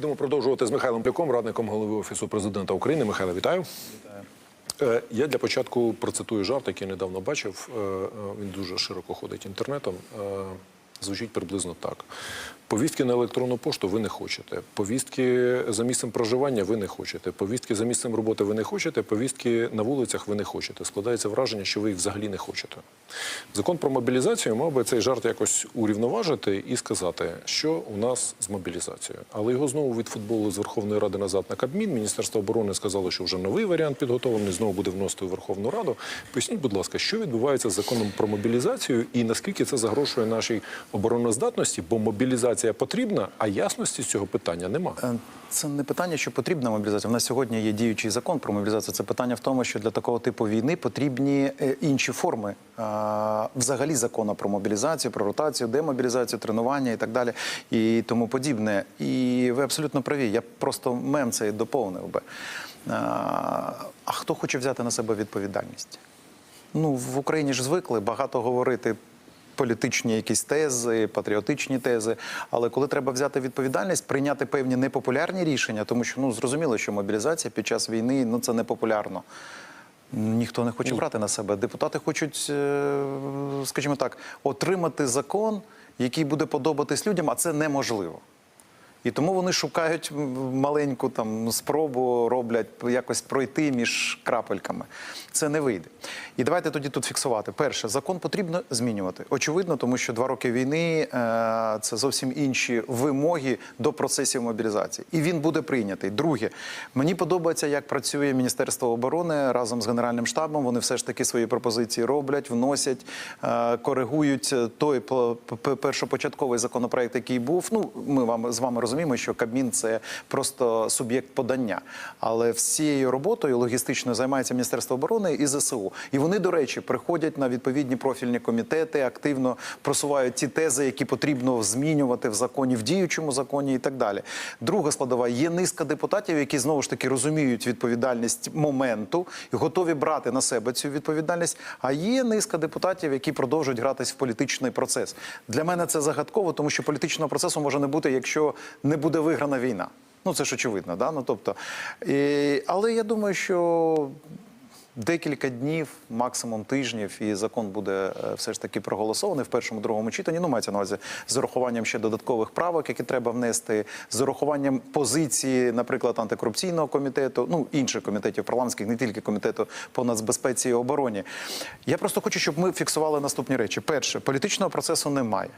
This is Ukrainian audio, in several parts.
Будемо продовжувати з Михайлом Плюком, радником голови офісу президента України. Михайло, вітаю. Вітаю. Я для початку процитую жарт, який недавно бачив. Е, е, Він дуже широко ходить інтернетом. Звучить приблизно так: повістки на електронну пошту ви не хочете. Повістки за місцем проживання ви не хочете. Повістки за місцем роботи ви не хочете. Повістки на вулицях ви не хочете. Складається враження, що ви їх взагалі не хочете. Закон про мобілізацію мав би цей жарт якось урівноважити і сказати, що у нас з мобілізацією. Але його знову від з Верховної Ради назад на Кабмін. Міністерство оборони сказало, що вже новий варіант підготовлений, знову буде вносити у Верховну Раду. Поясніть, будь ласка, що відбувається з законом про мобілізацію і наскільки це загрожує нашій обороноздатності, бо мобілізація потрібна, а ясності з цього питання нема. Е, Це не питання, що потрібна мобілізація. У нас сьогодні є діючий закон про мобілізацію. Це питання в тому, що для такого типу війни потрібні е, інші форми взагалі закону про мобілізацію, про ротацію, демобілізацію, тренування і так далі, і тому подібне. І ви абсолютно праві. Я просто мем цей доповнив би. А хто хоче взяти на себе відповідальність? Ну в Україні ж звикли багато говорити. Політичні якісь тези, патріотичні тези. Але коли треба взяти відповідальність, прийняти певні непопулярні рішення, тому що ну зрозуміло, що мобілізація під час війни ну це непопулярно. Ніхто не хоче брати на себе. Депутати хочуть, е, скажімо так, отримати закон, який буде подобатись людям, а це неможливо. І тому вони шукають маленьку там спробу, роблять якось пройти між крапельками. Це не вийде. І давайте тоді тут фіксувати. Перше, закон потрібно змінювати. Очевидно, тому що два роки війни е, це зовсім інші вимоги до процесів мобілізації. І він буде прийнятий. Друге, мені подобається, як працює Міністерство оборони разом з Генеральним штабом. Вони все ж таки свої пропозиції роблять, вносять, е, коригують той п- п- першопочатковий законопроект, який був. Ну, ми вам з вами розуміємо, що Кабмін це просто суб'єкт подання. Але всією роботою логістичною займається Міністерство оборони і ЗСУ. І вони, до речі, приходять на відповідні профільні комітети, активно просувають ті тези, які потрібно змінювати в законі, в діючому законі і так далі. Друга складова є низка депутатів, які знову ж таки розуміють відповідальність моменту і готові брати на себе цю відповідальність. А є низка депутатів, які продовжують гратись в політичний процес. Для мене це загадково, тому що політичного процесу може не бути, якщо не буде виграна війна. Ну це ж очевидно, да? ну тобто, і, але я думаю, що декілька днів, максимум тижнів, і закон буде е, все ж таки проголосований в першому другому читанні. Ну, мається на увазі з урахуванням ще додаткових правок, які треба внести, з урахуванням позиції, наприклад, антикорупційного комітету, ну інших комітетів парламентських, не тільки комітету по нацбезпеці і обороні. Я просто хочу, щоб ми фіксували наступні речі: перше, політичного процесу немає.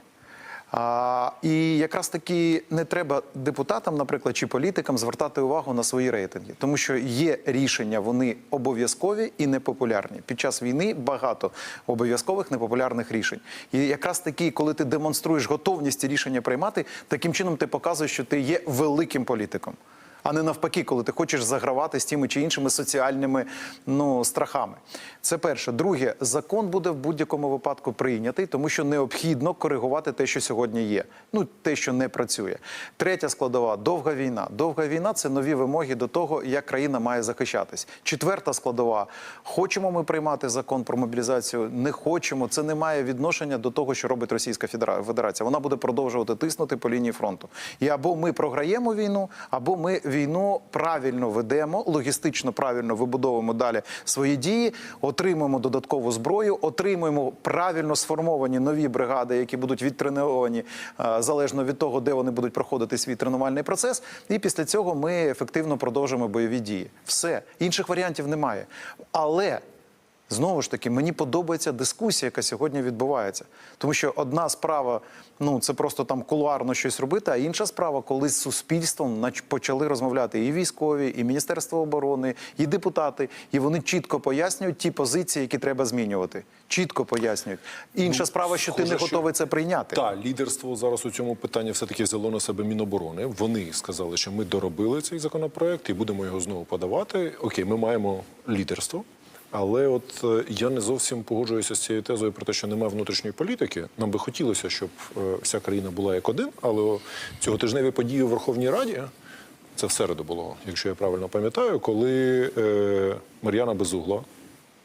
А, і якраз таки не треба депутатам, наприклад, чи політикам звертати увагу на свої рейтинги, тому що є рішення, вони обов'язкові і непопулярні. Під час війни багато обов'язкових непопулярних рішень. І якраз таки, коли ти демонструєш готовність рішення приймати, таким чином ти показуєш, що ти є великим політиком. А не навпаки, коли ти хочеш загравати з тими чи іншими соціальними ну, страхами. Це перше. Друге, закон буде в будь-якому випадку прийнятий, тому що необхідно коригувати те, що сьогодні є. Ну, те, що не працює. Третя складова довга війна. Довга війна це нові вимоги до того, як країна має захищатись. Четверта складова. Хочемо ми приймати закон про мобілізацію, не хочемо. Це не має відношення до того, що робить Російська Федера- Федерація. Вона буде продовжувати тиснути по лінії фронту. І або ми програємо війну, або ми війну правильно ведемо, логістично правильно вибудовуємо далі свої дії, отримуємо додаткову зброю, отримуємо правильно сформовані нові бригади, які будуть відтреновані е, залежно від того, де вони будуть проходити свій тренувальний процес. І після цього ми ефективно продовжимо бойові дії. Все інших варіантів немає. Але Знову ж таки, мені подобається дискусія, яка сьогодні відбувається. Тому що одна справа ну це просто там кулуарно щось робити, а інша справа, коли з суспільством почали розмовляти і військові, і Міністерство оборони, і депутати, і вони чітко пояснюють ті позиції, які треба змінювати. Чітко пояснюють. Інша Ну, справа, що ти схоже, не що- готовий це прийняти. Так, лідерство зараз у цьому питанні все-таки взяло на себе Міноборони. Вони сказали, що ми доробили цей законопроект і будемо його знову подавати. Окей, ми маємо лідерство. Але от е, я не зовсім погоджуюся з цією тезою про те, що немає внутрішньої політики. Нам би хотілося, щоб е, вся країна була як один, але цьоготижневі події у Верховній Раді це в середу було, якщо я правильно пам'ятаю, коли е, Мар'яна Безугла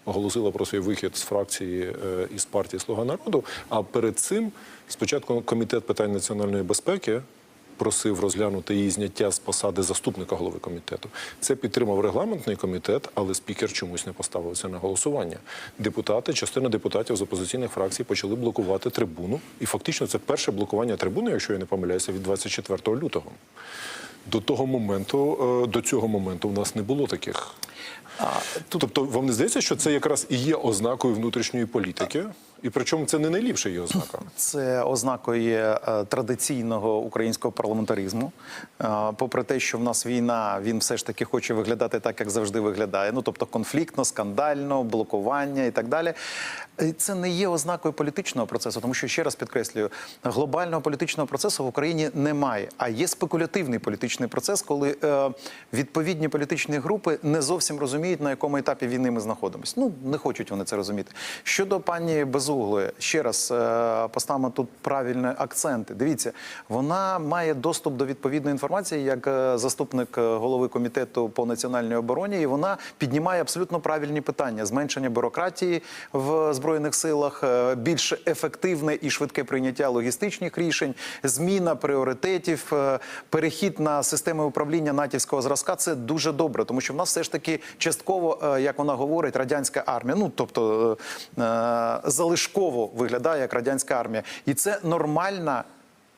оголосила про свій вихід з фракції із партії Слуга народу. А перед цим спочатку комітет питань національної безпеки просив розглянути її зняття з посади заступника голови комітету. Це підтримав регламентний комітет, але спікер чомусь не поставив це на голосування. Депутати, частина депутатів з опозиційних фракцій почали блокувати трибуну. І фактично це перше блокування трибуни, якщо я не помиляюся, від 24 лютого. До того моменту, е, до цього моменту, у нас не було таких. Тобто, вам не здається, що це якраз і є ознакою внутрішньої політики, і причому це не найліпша її ознака. Це ознакою е, традиційного українського парламентаризму. Е, Попри те, що в нас війна, він все ж таки хоче виглядати так, як завжди виглядає. Ну тобто конфліктно, скандально, блокування і так далі. Це не є ознакою політичного процесу, тому що ще раз підкреслюю, глобального політичного процесу в Україні немає. А є спекулятивний політичний процес, коли е, відповідні політичні групи не зовсім розуміють, на якому етапі війни ми знаходимося. Ну не хочуть вони це розуміти. Щодо пані Безуглої, ще раз е, поставимо тут правильні акценти. Дивіться, вона має доступ до відповідної інформації як е, заступник е, голови комітету по національній обороні, і вона піднімає абсолютно правильні питання: зменшення бюрократії в збройних силах, е, більш ефективне і швидке прийняття логістичних рішень, зміна пріоритетів, е, перехід на системи управління натівського зразка. Це дуже добре, тому що в нас все ж таки частково, е, як вона говорить, радянська армія. Ну тобто залишково виглядає як радянська армія, і це нормальна.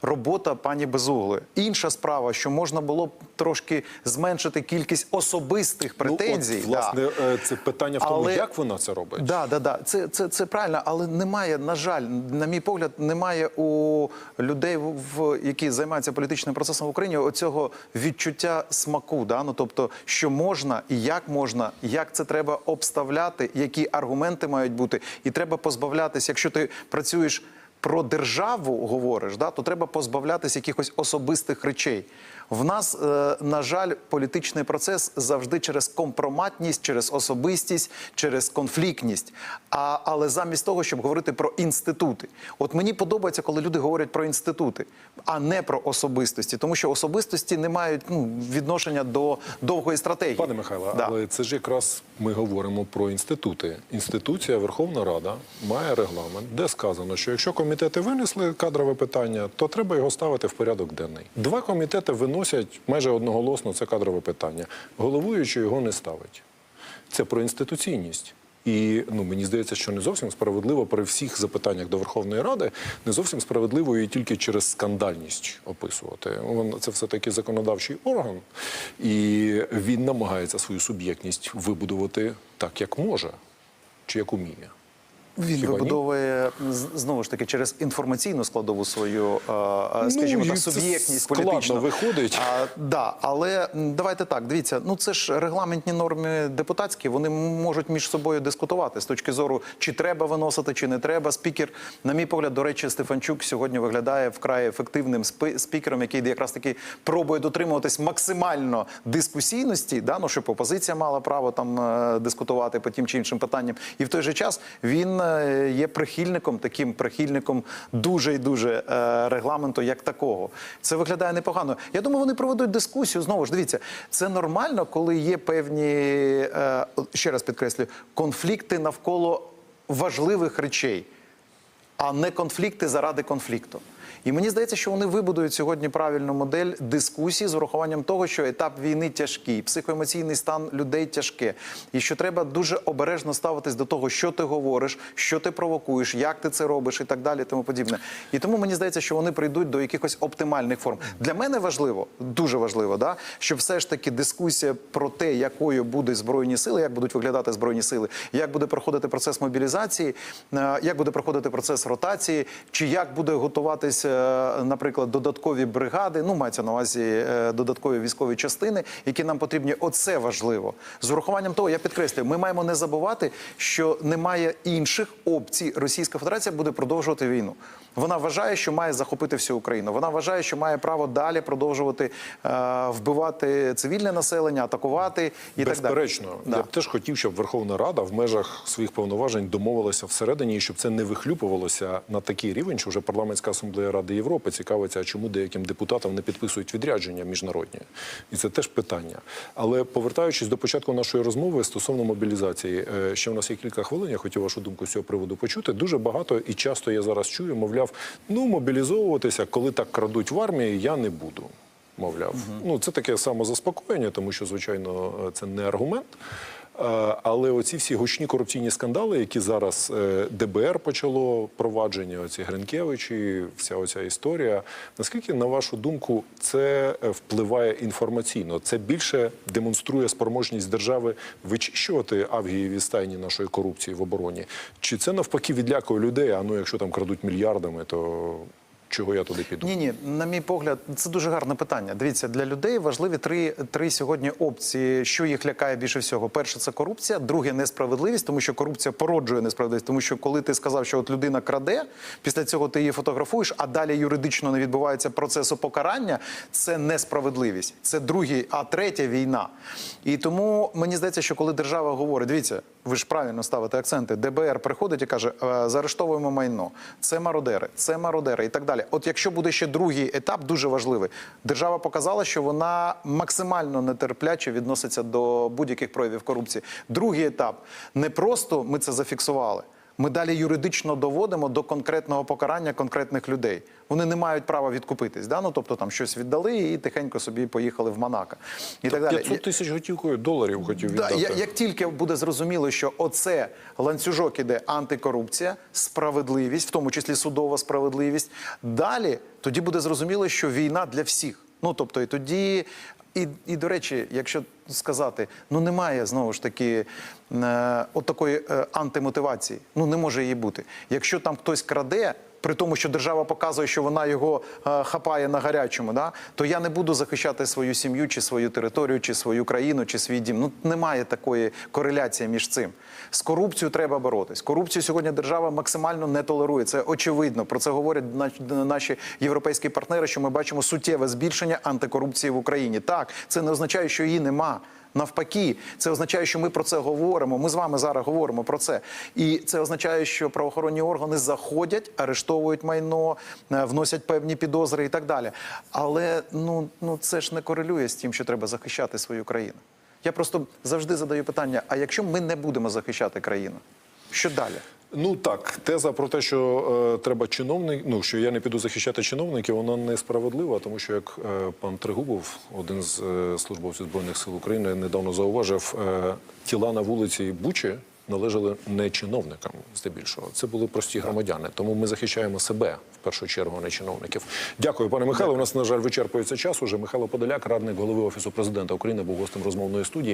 Робота пані Безуглої. Інша справа, що можна було б трошки зменшити кількість особистих претензій. Ну, от, власне, да. е, це питання в тому, Але- як вона це робить. Да, да, да. Це, це, це правильно, але немає, на жаль, на мій погляд, немає у людей, в, в- які займаються політичним процесом в Україні, оцього відчуття смаку. Да? Ну, тобто, що можна і як можна, як це треба обставляти, які аргументи мають бути, і треба позбавлятися, якщо ти працюєш. Про державу говориш, да, то треба позбавлятися якихось особистих речей. В нас, е, на жаль, політичний процес завжди через компроматність, через особистість, через конфліктність. А, але замість того, щоб говорити про інститути, от мені подобається, коли люди говорять про інститути, а не про особистості, тому що особистості не мають ну, відношення до довгої стратегії. Пане Михайло, Да. але це ж якраз ми говоримо про інститути. Інституція Верховна Рада має регламент, де сказано, що якщо комітети винесли кадрове питання, то треба його ставити в порядок денний. Два комітети виносять майже одноголосно це кадрове питання. Головуючий його не ставить. Це про інституційність. І ну мені здається, що не зовсім справедливо при всіх запитаннях до Верховної Ради, не зовсім справедливо її тільки через скандальність описувати. Це все таки законодавчий орган, і він намагається свою суб'єктність вибудувати так, як може, чи як уміє. Він Хіба вибудовує знову ж таки через інформаційну складову свою, е, скажімо Ну, так, суб'єктність політичну. виходить. А, да, але давайте так. Дивіться, ну це ж регламентні норми депутатські. Вони можуть між собою дискутувати з точки зору, чи треба виносити, чи не треба. Спікер, на мій погляд, до речі, Стефанчук сьогодні виглядає вкрай ефективним спікером, який якраз таки пробує дотримуватись максимально дискусійності, да, ну щоб опозиція мала право там е, дискутувати по тим чи іншим питанням. І в той же час він е, є прихильником, таким прихильником дуже і дуже е, регламенту, як такого. Це виглядає непогано. Я думаю, вони проведуть дискусію. Знову ж дивіться, це нормально, коли є певні е, ще раз підкреслюю, конфлікти навколо важливих речей а не конфлікти заради конфлікту. І мені здається, що вони вибудують сьогодні правильну модель дискусії з урахуванням того, що етап війни тяжкий, психоемоційний стан людей тяжке, і що треба дуже обережно ставитись до того, що ти говориш, що ти провокуєш, як ти це робиш, і так далі, тому подібне. І тому мені здається, що вони прийдуть до якихось оптимальних форм. Для мене важливо, дуже важливо, да, щоб все ж таки дискусія про те, якою будуть збройні сили, як будуть виглядати збройні сили, як буде проходити процес мобілізації, е, як буде проходити процес ротації, чи як буде готуватися, наприклад, додаткові бригади, ну мається на увазі е, додаткові військові частини, які нам потрібні. Оце важливо. З урахуванням того, я підкреслюю, ми маємо не забувати, що немає інших опцій. Російська Федерація буде продовжувати війну. Вона вважає, що має захопити всю Україну. Вона вважає, що має право далі продовжувати е, вбивати цивільне населення, атакувати і так далі. Безперечно, Да. я б теж хотів, щоб Верховна Рада в межах своїх повноважень домовилася всередині, і щоб це не вихлюпувалося на такий рівень, що вже парламентська асамблея Ради Ради Європи цікавиться, чому деяким депутатам не підписують відрядження міжнародні. І це теж питання. Але повертаючись до початку нашої розмови стосовно мобілізації, е, ще у нас є кілька хвилин. Я хотів вашу думку з цього приводу почути. Дуже багато і часто я зараз чую, мовляв, ну мобілізовуватися, коли так крадуть в армії, я не буду. Мовляв, ну це таке самозаспокоєння, тому що, звичайно, е, це не аргумент. Е, Але оці всі гучні корупційні скандали, які зараз е, ДБР почало провадження, оці Гринкевичі, вся оця історія. Наскільки, на вашу думку, це е, впливає інформаційно? Це більше демонструє спроможність держави вичищувати авгієві стайні нашої корупції в обороні? Чи це навпаки відлякує людей? А ну, якщо там крадуть мільярдами, то чого я туди піду? Ні, ні, на мій погляд, це дуже гарне питання. Дивіться, для людей важливі три, три сьогодні опції, що їх лякає більше всього. Перше це корупція, друге несправедливість, тому що корупція породжує несправедливість. Тому що коли ти сказав, що от людина краде, після цього ти її фотографуєш, а далі юридично не відбувається процесу покарання. Це несправедливість. Це другий, а третя війна. І тому мені здається, що коли держава говорить, дивіться, ви ж правильно ставите акценти. ДБР приходить і каже: «Е, заарештовуємо майно. Це мародери, це мародери і так далі. От якщо буде ще другий етап, дуже важливий. Держава показала, що вона максимально нетерпляче відноситься до будь-яких проявів корупції. Другий етап не просто ми це зафіксували. Ми далі юридично доводимо до конкретного покарання конкретних людей. Вони не мають права відкупитись. Да? Ну, тобто там щось віддали і тихенько собі поїхали в Монако. І так далі. 500 тисяч готівкою доларів хотів Да, віддати. я- як тільки буде зрозуміло, що оце ланцюжок іде антикорупція, справедливість, в тому числі судова справедливість, далі тоді буде зрозуміло, що війна для всіх. Ну тобто, і тоді, і, і до речі, якщо сказати, ну немає знову ж таки е, от такої е, антимотивації. Ну не може її бути. Якщо там хтось краде. При тому, що держава показує, що вона його е, хапає на гарячому, да, то я не буду захищати свою сім'ю, чи свою територію, чи свою країну, чи свій дім. Ну немає такої кореляції між цим. З корупцією треба боротись. Корупцію сьогодні держава максимально не толерує. Це очевидно. Про це говорять наші європейські партнери. Що ми бачимо суттєве збільшення антикорупції в Україні. Так, це не означає, що її нема. Навпаки, це означає, що ми про це говоримо. Ми з вами зараз говоримо про це. І це означає, що правоохоронні органи заходять, арештовують майно, е, вносять певні підозри і так далі. Але ну, ну це ж не корелює з тим, що треба захищати свою країну. Я просто завжди задаю питання: а якщо ми не будемо захищати країну, що далі? Ну так, теза про те, що е, треба чиновник, ну що я не піду захищати чиновників, вона несправедлива, тому що як е, пан Тригубов, один з е, службовців збройних сил України, недавно зауважив, е, тіла на вулиці Бучі належали не чиновникам, здебільшого. Це були прості громадяни. Тому ми захищаємо себе в першу чергу, а не чиновників. Дякую, пане Михайло. У нас на жаль вичерпується час. Уже Михайло Подоляк, радник голови офісу президента України, був гостем розмовної студії.